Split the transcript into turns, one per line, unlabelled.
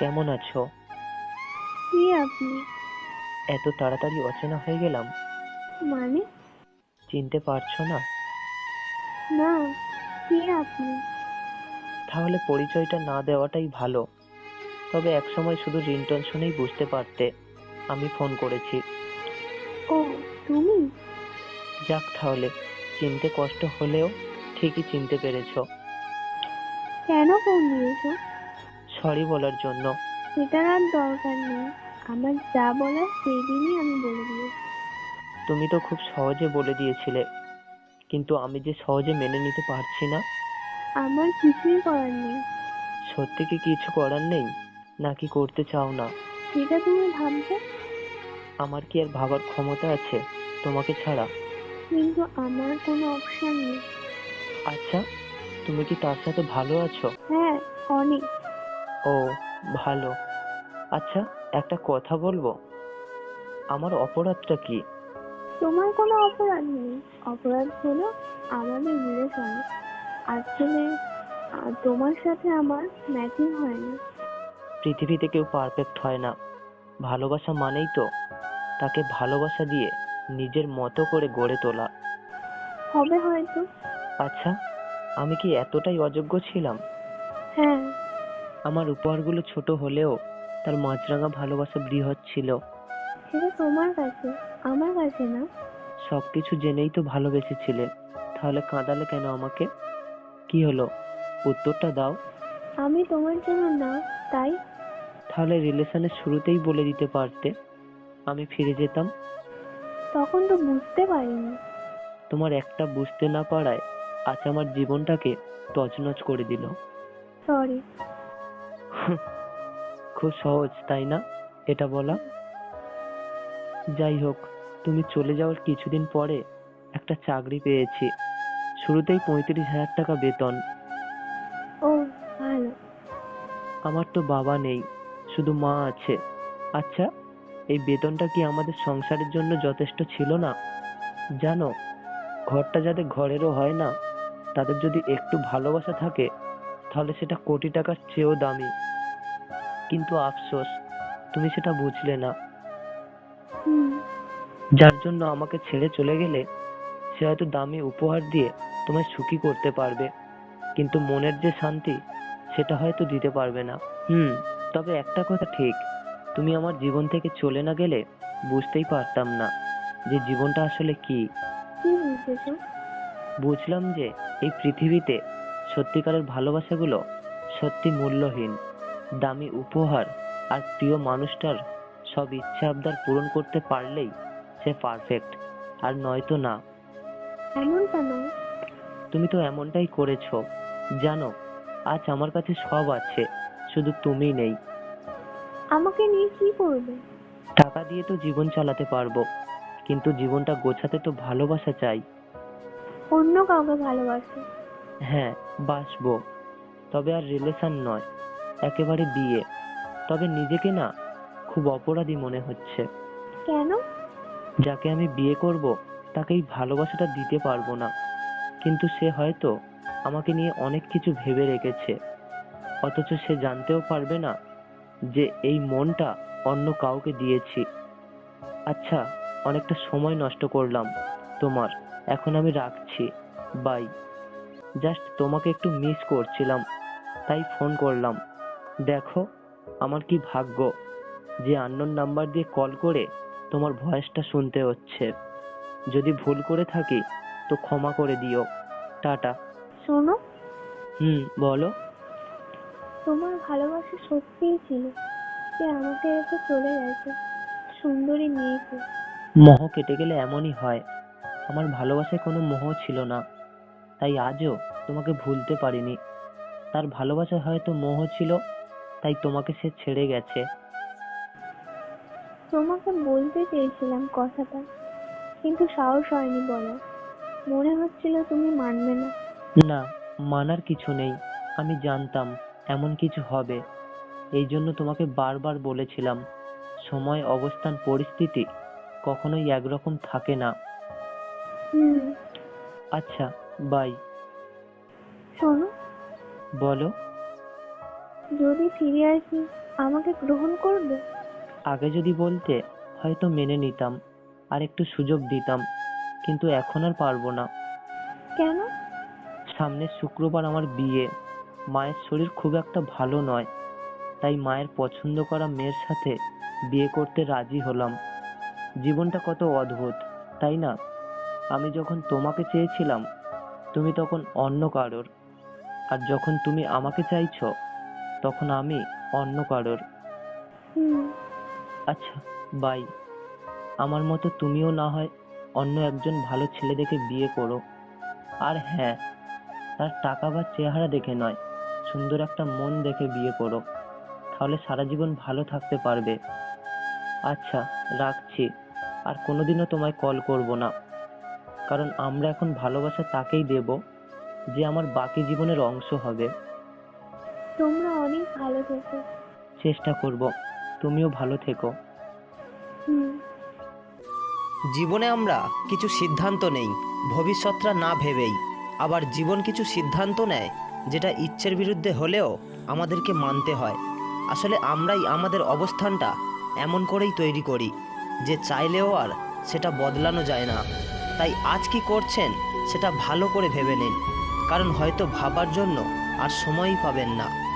কেমন আছো?
কে আপনি?
এত তাড়াতাড়ি অচেনা হয়ে গেলাম।
মানে?
চিনতে পারছ না?
না কে আপনি?
তাহলে পরিচয়টা না দেওয়াটাই ভালো। তবে একসময় শুধু রিংটোন শুনেই বুঝতে পারতে আমি ফোন করেছি।
ও তুমি?
যাক তাহলে চিনতে কষ্ট হলেও ঠিকই চিনতে পেরেছ।
কেন ফোন দিয়েছ?
সরি বলার জন্য।
সেটার আর দরকার নেই। আমার যা বলার সেই দিনই আমি বলে দিয়েছি।
তুমি তো খুব সহজে বলে দিয়েছিলে কিন্তু আমি যে সহজে মেনে নিতে পারছি না।
আমার কিছুই করার নেই।
সত্যি কি কিছু করার নেই? নাকি করতে চাও না?
সেটা তুমি ভাববে
আমার কি আর ভাবার ক্ষমতা আছে তোমাকে ছাড়া?
কিন্তু আমার কোনো অপশন নেই।
আচ্ছা তুমি কি তার সাথে ভালো আছো?
হ্যাঁ অনেক।
ও ভালো। আচ্ছা একটা কথা বলব? আমার অপরাধটা কি?
তোমার কোনো অপরাধ নেই। অপরাধ হলো আমাদের রিলেশন আসলে আহ, তোমার সাথে আমার ম্যাচিং হয়নি
পৃথিবীতে কেউ পারফেক্ট হয় না। ভালোবাসা মানেই তো তাকে ভালোবাসা দিয়ে নিজের মতো করে গড়ে তোলা।
হবে হয়তো।
আচ্ছা আমি কি এতটাই অযোগ্য ছিলাম?
হ্যাঁ
আমার উপহারগুলো ছোট হলেও তার মাছরাঙা ভালোবাসা বৃহৎ ছিল।
সেটা তোমার কাছে আমার কাছে না।
সবকিছু জেনেই তো ভালোবেসেছিলে। তাহলে কাঁদালে কেন আমাকে? কি হলো? উত্তরটা দাও।
আমি তোমার জন্য না তাই?
তাহলে রিলেশনের শুরুতেই বলে দিতে পারতে। আমি ফিরে যেতাম।
তখন তো বুঝতে পারিনি।
তোমার একটা বুঝতে না পারায় আজ আমার জীবনটাকে তছনছ করে দিল।
সরি।
খুব সহজ তাই না? এটা বলা। যাই হোক তুমি চলে যাওয়ার কিছুদিন পরে একটা চাকরি পেয়েছি। শুরুতেই পঁয়ত্রিশ হাজার টাকা বেতন।
ও ভালো।
আমার তো বাবা নেই শুধু মা আছে। আচ্ছা এই বেতনটা কি আমাদের সংসারের জন্য যথেষ্ট ছিল না? জানো ঘরটা যাদের ঘরেরও হয় না তাদের যদি একটু ভালোবাসা থাকে তাহলে সেটা কোটি টাকার চেয়েও দামি। কিন্তু আফসোস তুমি সেটা বুঝলে না। যার জন্য আমাকে ছেড়ে চলে গেলে সে হয়তো দামি উপহার দিয়ে তোমায় সুখী করতে পারবে কিন্তু মনের যে শান্তি সেটা হয়তো দিতে পারবে না। হুম তবে একটা কথা ঠিক তুমি আমার জীবন থেকে চলে না গেলে বুঝতেই পারতাম না যে জীবনটা আসলে কি।
কি
বুঝলাম যে এই পৃথিবীতে সত্যিকারের ভালোবাসাগুলো সত্যি মূল্যহীন। দামি উপহার আর প্রিয় মানুষটার সব ইচ্ছা আবদার পূরণ করতে পারলেই সে পারফেক্ট আর নয়তো না।
এমনটা নয়।
তুমি তো এমনটাই করেছ। জানো আজ আমার কাছে সব আছে শুধু তুমি নেই।
আমাকে নিয়ে কি করবে?
টাকা দিয়ে তো জীবন চালাতে পারব কিন্তু জীবনটা গোছাতে তো ভালোবাসা চাই।
অন্য কাউকে ভালোবাসো?
হ্যাঁ বাসবো তবে আর রিলেশন নয়। একেবারে বিয়ে। তবে নিজেকে না খুব অপরাধী মনে হচ্ছে।
কেন?
যাকে আমি বিয়ে করব তাকে এই ভালোবাসাটা দিতে পারব না। কিন্তু সে হয়তো আমাকে নিয়ে অনেক কিছু ভেবে রেখেছে। অথচ সে জানতেও পারবে না যে এই মনটা অন্য কাউকে দিয়েছি। আচ্ছা অনেকটা সময় নষ্ট করলাম তোমার। এখন আমি রাখছি। বাই। জাস্ট তোমাকে একটু মিস করছিলাম তাই ফোন করলাম। দেখো আমার কি ভাগ্য যে আননোন নাম্বার দিয়ে কল করে তোমার ভয়েসটা শুনতে হচ্ছে। যদি ভুল করে থাকি তো ক্ষমা করে দিও। টাটা।
শোনো।
হুম বলো।
তোমার ভালোবাসা সত্যিই ছিল সে আমাকে রেখে চলে গেছে সুন্দরী মেয়েকে।
মোহ কেটে গেলে এমনই হয়। আমার ভালোবাসায় কোনো মোহ ছিল না। তাই আজও তোমাকে ভুলতে পারিনি। তার ভালোবাসায় হয়তো মোহ ছিল তাই তোমাকে সে ছেড়ে গেছে।
তোমাকে বলতে চেয়েছিলাম কথাটা কিন্তু সাহস হয়নি বলা মনে হচ্ছিল তুমি মানবে না।
না মানার কিছু নেই। আমি জানতাম এমন কিছু হবে। এই জন্য তোমাকে বারবার বলেছিলাম সময় অবস্থান পরিস্থিতি কখনোই একরকম থাকে না।
হুম।
আচ্ছা বাই
শোনো।
বলো।
যদি ফিরে আসি আমাকে গ্রহণ করবে?
আগে যদি বলতে হয়তো মেনে নিতাম আর একটু সুযোগ দিতাম কিন্তু এখন আর পারব না।
কেন?
সামনের শুক্রবার আমার বিয়ে। মায়ের শরীর খুব একটা ভালো নয়। তাই মায়ের পছন্দ করা মেয়ের সাথে বিয়ে করতে রাজি হলাম। জীবনটা কত অদ্ভুত তাই না? আমি যখন তোমাকে চেয়েছিলাম তুমি তখন অন্য কারোর। আর যখন তুমি আমাকে চাইছো তখন আমি অন্য কারোর।
হুম।
আচ্ছা বাই। আমার মতো তুমিও না হয় অন্য একজন ভালো ছেলে দেখে বিয়ে করো। আর হ্যাঁ তার টাকা বা চেহারা দেখে নয় সুন্দর একটা মন দেখে বিয়ে করো। তাহলে সারা জীবন ভালো থাকতে পারবে। আচ্ছা রাখছি। আর কোনোদিনও তোমায় কল করব না। কারণ আমরা এখন ভালোবাসা তাকেই দেব যে আমার বাকি জীবনের অংশ হবে।
তোমরা অনেক ভালো থেকো।
চেষ্টা করব তুমিও ভালো থেকো।
হুম।
জীবনে আমরা কিছু সিদ্ধান্ত নেই ভবিষ্যৎটা না ভেবেই। আবার জীবন কিছু সিদ্ধান্ত নেয় যেটা ইচ্ছের বিরুদ্ধে হলেও আমাদেরকে মানতে হয়। আসলে আমরাই আমাদের অবস্থানটা এমন করেই তৈরি করি যে চাইলেও আর সেটা বদলানো যায় না। তাই আজ কি করছেন সেটা ভালো করে ভেবে নিন। কারণ হয়তো ভাবার জন্য আর সময়ই পাবেন না।